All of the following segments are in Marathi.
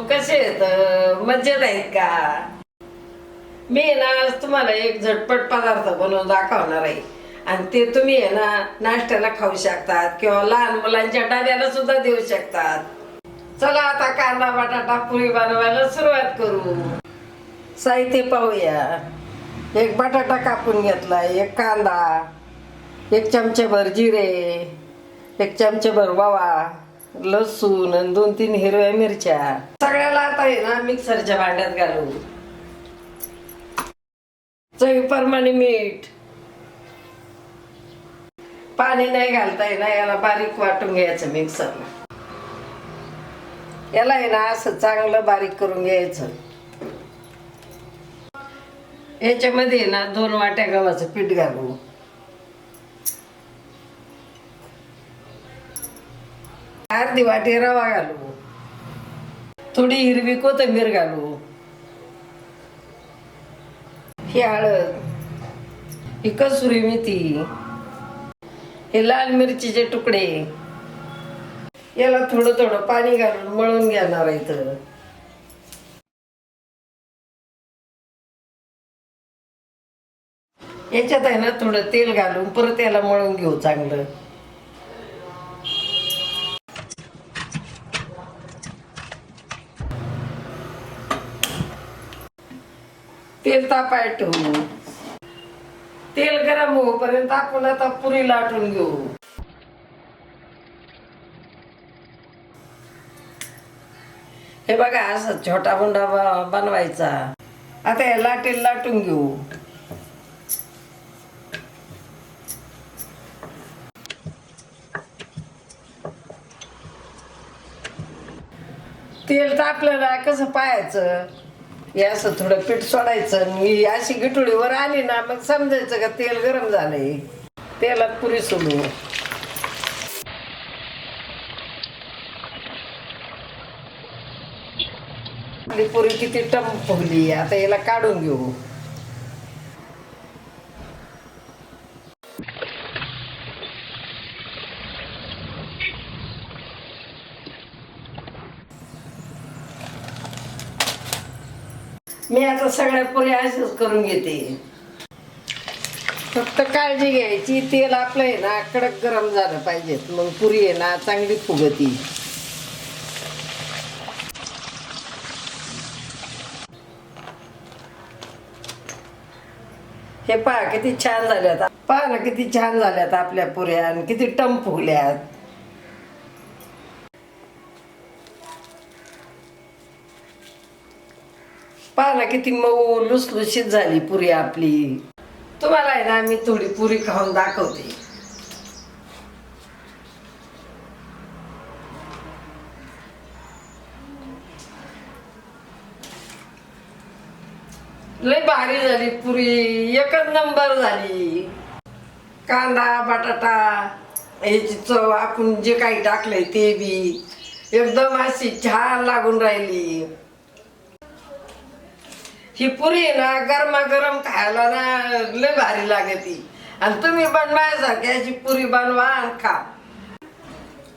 कसे आहेत? मज्जेत आहेत का? मी आहे ना आज तुम्हाला एक झटपट पदार्थ बनवून दाखवणार आहे. आणि ते तुम्ही आहे ना नाश्त्याला खाऊ शकतात किंवा लहान मुलांच्या डब्याला सुद्धा देऊ शकतात. चला आता कांदा बटाटा पुरी बनवायला सुरुवात करू. साहित्य पाहूया. एक बटाटा कापून घेतला एक कांदा एक चमचेभर जिरे एक चमचेभर वावा लसूण आणि दोन तीन हिरव्या मिरच्या. सगळ्याला आता आहे ना मिक्सरच्या भांड्यात घालू चवीप्रमाणे मीठ. पाणी नाही घालता ना याला बारीक वाटून घ्यायचं मिक्सरला. याला आहे ना असं चांगलं बारीक करून घ्यायचं. याच्यामध्ये ना दोन वाट्या गव्हाचं पीठ घालू अर्धी वाटी रवा घालू. थोडी हिरवी कोथिंबीर घालू. ही हळद. ही कसुरी मेथी. हे लाल मिरचीचे तुकडे. याला थोडं थोडं पाणी घालून मळून घेणार आहे तर याच्यात आहे ना थोडं तेल घालून परत याला मळून घेऊ चांगलं. तेल तापाय ठेवू. तेल गरम होईपर्यंत आपण आता पुरी लाटून घेऊ. हे बघा असं छोटा बुंडा बनवायचा. आता हे लाटेल लाटून घेऊ. तेल तापलेलं कसं पाहायचं? हे असं थोडं पीठ सोडायचं आणि अशी गिटुळीवर आली ना मग समजायचं का तेल गरम झालंय. तेलात पुरी सोडू पुरी किती टम फुगली आता याला काढून घेऊ. मी आता सगळ्या पुरी असेच करून घेते. फक्त काळजी घ्यायची तेल आपलं आहे ना कडक गरम झालं पाहिजेत. मग पुरी आहे ना चांगली फुगती. हे पहा किती छान झाल्यात. पहा ना किती छान झाल्यात आपल्या पुऱ्या आणि किती टम फुगल्यात. पहा ना किती मऊ लुसलुशीत झाली पुरी आपली. तुम्हाला आहे ना मी थोडी पुरी खाऊन दाखवते. लय भारी झाली पुरी एकच नंबर झाली. कांदा बटाटा याची चव आपण जे काही टाकलंय ते बी. एकदम अशी छान लागून राहिली. ही पुरी आहे ना गरमागरम खायला ना लय भारी लागते आणि तुम्ही बनवायसारखी याची पुरी बनवा आणि खा.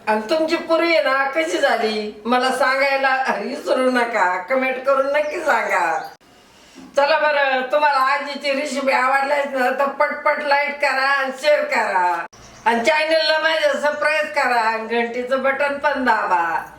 आणि तुमची पुरी आहे ना कशी झाली? मला सांगायला विसरू नका. कमेंट करून नक्की सांगा. चला बरं तुम्हाला आजीची रेसिपी आवडल्याच ना तर पटपट लाईक करा आणि शेअर करा. आणि चॅनलला माझ्या सबस्क्राईब करा आणि घंटीचं बटन पण दाबा.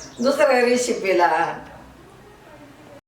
दुसऱ्या रेसिपीला